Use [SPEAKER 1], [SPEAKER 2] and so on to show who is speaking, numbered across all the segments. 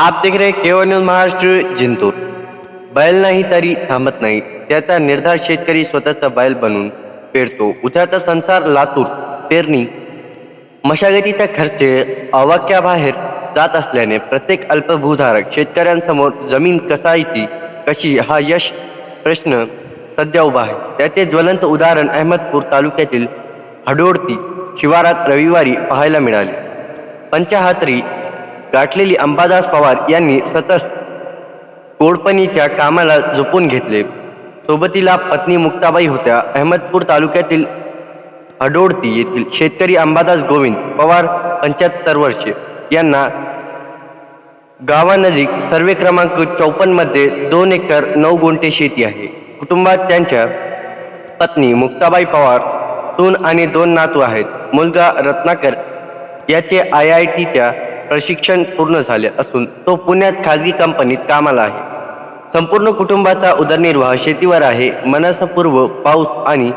[SPEAKER 1] आप देख रहे केवळ न्यूज महाराष्ट्र जिंतूर। बैल नाही तरी थांबत नाही. त्याचा निर्धार शेतकरी स्वतःचा बैल बनून पेरतो. उद्याचा संसार लातूर पेरणी. मशागतीचा खर्च अवाक्याबाहेर जात असल्याने प्रत्येक अल्पभूधारक शेतकऱ्यांसमोर जमीन कसायची कशी हा यश प्रश्न सध्या उभा आहे. त्याचे ज्वलंत उदाहरण अहमदपूर तालुक्यातील हडोडती शिवारात रविवारी पाहायला मिळाले. पंचाहातरी गाठलेली अंबादास पवार यांनी स्वतः कोडपणीच्या कामाला झोपून घेतले. सोबतीला पत्नी मुक्ताबाई होत्या. अहमदपूर तालुक्यातील हडोडती येथील शेतकरी अंबादास गोविंद पवार पंच्याहत्तर वर्षे यांना गावानजीक सर्वे क्रमांक चौपन्नमध्ये दोन एकर नऊ गुंठे शेती आहे. कुटुंबात त्यांच्या पत्नी मुक्ताबाई पवार सून आणि दोन नातू आहेत. मुलगा रत्नाकर याचे आय आय टीच्या प्रशिक्षण पूर्ण झाले असून तो पुण्यात खाजगी कंपनीत कामाला आहे. संपूर्ण कुटुंबाचा उदरनिर्वाह शेतीवर आहे. मनसपूर्व पाऊस आणि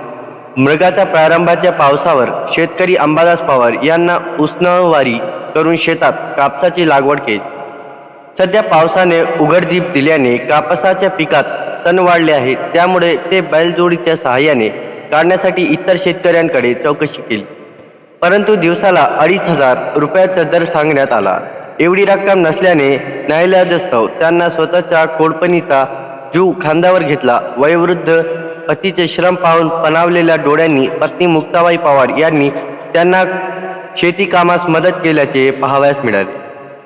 [SPEAKER 1] मृगाच्या प्रारंभाच्या पावसावर शेतकरी अंबादास पवार यांना उष्णवारी करून शेतात कापसाची लागवड केली. सध्या पावसाने उघडदीप दिल्याने कापसाच्या पिकात तण वाढले आहे. त्यामुळे ते बैलजोडीच्या सहाय्याने काढण्यासाठी इतर शेतकऱ्यांकडे चौकशी केली. परंतु दिवसाला अडीच हजार रुपयाचा दर सांगण्यात आला. एवढी रक्कम नसल्याने न्यायालयास्तव त्यांना स्वतःच्या कोडपणीचा जीव खांद्यावर घेतला. वयोवृद्ध पतीचे श्रम पाहून पणावलेल्या डोळ्यांनी पत्नी मुक्ताबाई पवार यांनी त्यांना शेतीकामास मदत केल्याचे पाहावयास मिळाले.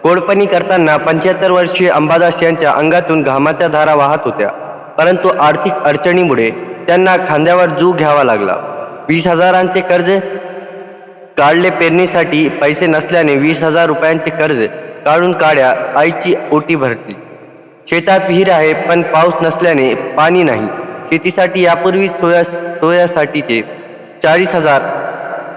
[SPEAKER 1] कोडपणी करताना पंच्याहत्तर वर्षीय अंबादास यांच्या अंगातून घामाच्या धारा वाहत होत्या. परंतु आर्थिक अडचणीमुळे त्यांना खांद्यावर जू घ्यावा लागला. वीस हजारांचे कर्ज काढले पेरणीसाठी पैसे नसल्याने वीस हजार रुपयांचे कर्ज काढून काढ्या आईची ओटी भरली. शेतात विहीर आहे पण पाऊस नसल्याने पाणी नाही. शेतीसाठी यापूर्वी सोया सोयासाठीचे चाळीस हजार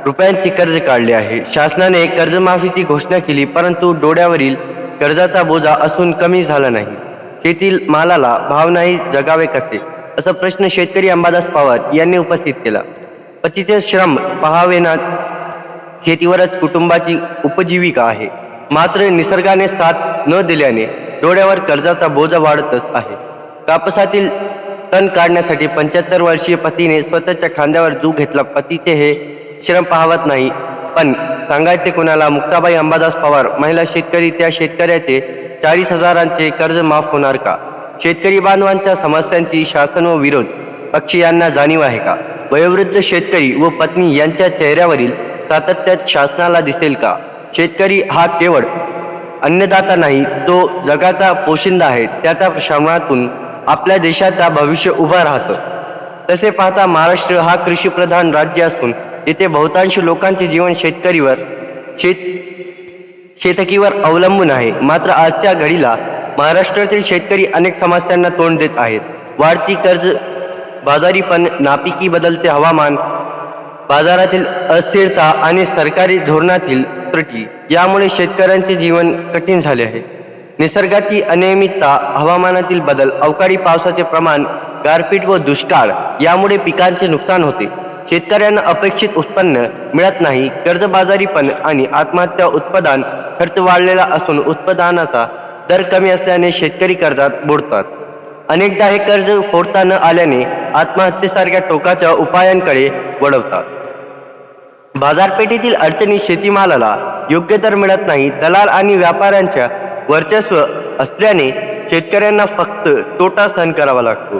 [SPEAKER 1] रुपयांचे कर्ज काढले आहे. शासनाने कर्जमाफीची घोषणा केली परंतु डोळ्यावरील कर्जाचा बोजा असून कमी झाला नाही. शेतील मालाला भाव नाही जगावे कसे? असा प्रश्न शेतकरी अंबादास पवार यांनी उपस्थित केला. पतीचे श्रम पहावे ना शेतीवरच कुटुंबाची उपजीविका आहे. मात्र निसर्गाने साथ न दिल्याने डोळ्यावर कर्जाचा बोजा वाढतच आहे. कापसातील तण काढण्यासाठी पंच्याहत्तर वर्षीय पतीने स्वतःच्या खांद्यावर जू घेतला. पतीचे हे श्रम पाहवत नाही. पण सांगायचे कुणाला मुक्ताबाई अंबादास पवार महिला शेतकरी त्या शेतकऱ्याचे चाळीस हजारांचे कर्ज माफ होणार का? शेतकरी बांधवांच्या समस्यांची शासन व विरोध पक्षी यांना जाणीव आहे का? वयोवृद्ध शेतकरी व पत्नी यांच्या चेहऱ्यावरील सातत्यात शासनाला दिसेल का? शेतकरी हा केवळ अन्नदाता नाही तो जगाचा पोशिंदा आहे. त्याच्या श्रमातून आपल्या देशाचा भविष्य उभा राहतं. तसे पाहता महाराष्ट्र हा कृषीप्रधान राज्य असून येथे बहुतांश लोकांचे जीवन शेतकरीवर शेत शेतकीवर अवलंबून आहे. मात्र आजच्या घडीला महाराष्ट्रातील शेतकरी अनेक समस्यांना तोंड देत आहेत. वाढती कर्ज बाजारीपण नापिकी बदलते हवामान बाजारातील अस्थिरता आणि सरकारी धोरणातील त्रुटी यामुळे शेतकऱ्यांचे जीवन कठीण झाले आहे. निसर्गाची अनियमितता हवामानातील बदल अवकाळी पावसाचे प्रमाण गारपीट व दुष्काळ यामुळे पिकांचे नुकसान होते. शेतकऱ्यांना अपेक्षित उत्पन्न मिळत नाही कर्जबाजारीपण आणि आत्महत्या उत्पादन खर्च वाढलेला असून उत्पादनाचा दर कमी असल्याने शेतकरी कर्जात बुडतात. अनेकदा हे कर्ज फोडता न आल्याने आत्महत्येसारख्या टोकाच्या उपायांकडे वळवतात. बाजारपेठेतील अडचणी शेतीमालाला योग्य दर मिळत नाही. दलाल आणि व्यापाऱ्यांच्या वर्चस्व असल्याने शेतकऱ्यांना फक्त तोटा सहन करावा लागतो.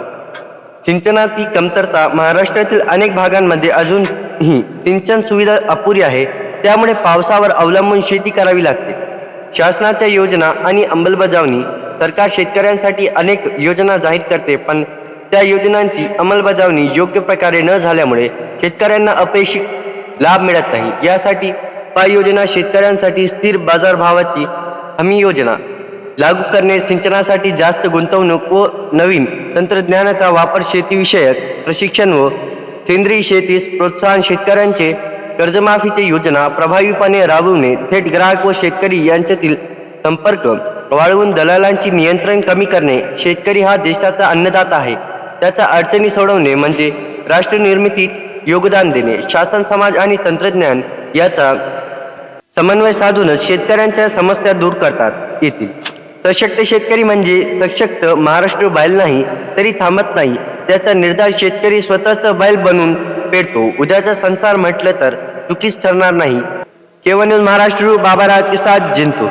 [SPEAKER 1] सिंचनाची कमतरता महाराष्ट्रातील अनेक भागांमध्ये अजूनही सिंचन सुविधा अपुरी आहे. त्यामुळे पावसावर अवलंबून शेती करावी लागते. शासनाच्या योजना आणि अंमलबजावणी सरकार शेतकऱ्यांसाठी अनेक योजना जाहीर करते पण त्या योजनांची अंमलबजावणी योग्य प्रकारे न झाल्यामुळे शेतकऱ्यांना अपेक्षित लाभ मिळत नाही. यासाठी उपाय योजना शेतकऱ्यांसाठी स्थिर बाजारभावाची हमी योजना लागू करणे सिंचनासाठी जास्त गुंतवणूक व नवीन तंत्रज्ञानाचा वापर शेतीविषयक प्रशिक्षण व सेंद्रिय शेतीस प्रोत्साहन शेतकऱ्यांचे कर्जमाफीची योजना प्रभावीपणे राबवणे थेट ग्राहक व शेतकरी यांच्यातील संपर्क वाढवून दलालांची नियंत्रण कमी करणे शेतकरी हा देशाचा अन्नदाता आहे. त्याचा अडचणी सोडवणे म्हणजे राष्ट्रनिर्मितीत योगदान देणे शासन समाज आणि तंत्रज्ञान याचा समन्वय साधूनच शेतकऱ्यांच्या समस्या दूर करतात येतील सशक्त शेतकरी म्हणजे सशक्त महाराष्ट्र बैल नाही तरी थांबत नाही. त्याचा निर्धार शेतकरी स्वतःच बैल बनून पेटतो. उद्याचा संसार म्हटलं तर चुकीच ठरणार नाही. केवळ महाराष्ट्र बाबाराज के साथ जिंकतो